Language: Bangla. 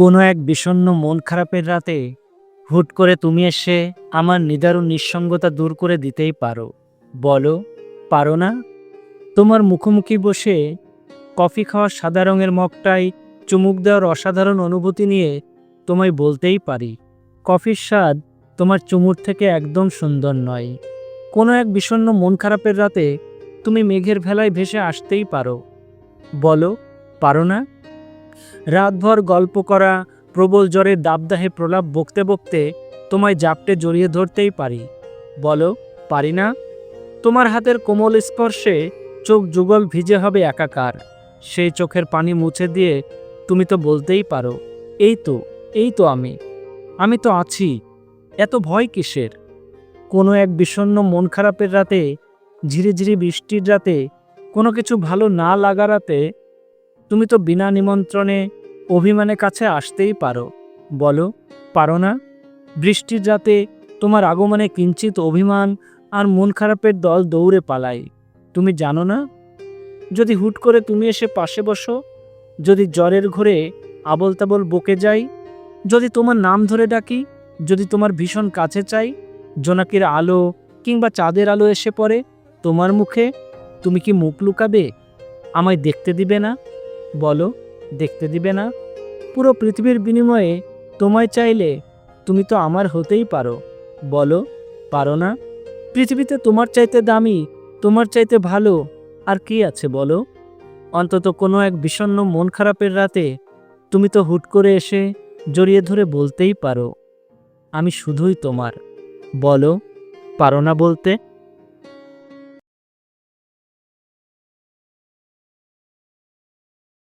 কোনো এক বিষণ্ণ মন খারাপের রাতে হুট করে তুমি এসে আমার নিদারুণ নিঃসঙ্গতা দূর করে দিতেই পারো। বলো, পারো না? তোমার মুখোমুখি বসে কফি খাওয়ার সাদা রঙের মগটাই চুমুক দেওয়ার অসাধারণ অনুভূতি নিয়ে তোমায় বলতেই পারি। কফির স্বাদ তোমার চুমুর থেকে একদম সুন্দর নয়। কোনো এক বিষণ্ণ মন খারাপের রাতে তুমি মেঘের ভেলায় ভেসে আসতেই পারো। বলো, পারো না? রাতভর গল্প করা, প্রবল জ্বরের দাবদাহে প্রলাপ বকতে বকতে তোমায় জাপটে জড়িয়ে ধরতেই পারি। বলো, পারি না? তোমার হাতের কোমল স্পর্শে চোখ যুগল ভিজে হবে একাকার। সেই চোখের পানি মুছে দিয়ে তুমি তো বলতেই পারো, এই তো এই তো আমি। আমি তো আছি। এত ভয় কিসের? কোনো এক বিষণ্ণ মন খারাপের রাতে, ঝিরিঝিরি বৃষ্টির রাতে, কোনো কিছু ভালো না লাগা রাতে তুমি তো বিনা নিমন্ত্রণে অভিমানের কাছে আসতেই পারো। বলো, পারো না? বৃষ্টির রাতে তোমার আগমনে কিঞ্চিত অভিমান আর মন খারাপের দল দৌড়ে পালায় তুমি জানো না? যদি হুট করে তুমি এসে পাশে বসো, যদি জ্বরের ঘরে আবল তাবল বকে যাই, যদি তোমার নাম ধরে ডাকি, যদি তোমার ভীষণ কাছে চাই, জোনাকির আলো কিংবা চাঁদের আলো এসে পড়ে তোমার মুখে, তুমি কি মুখ লুকাবে? আমায় দেখতে দিবে না? বলো, দেখতে দিবে না। পুরো পৃথিবীর বিনিময়ে তোমায় চাইলে তুমি তো আমার হতেই পারো। বলো, পারো না? পৃথিবীতে তোমার চাইতে দামি, তোমার চাইতে ভালো, আর কি আছে বলো? অন্তত কোনো এক বিষণ্ণ মন খারাপের রাতে তুমি তো হুট করে এসে জড়িয়ে ধরে বলতেই পারো। আমি শুধুই তোমার। বলো, পারো না বলতে?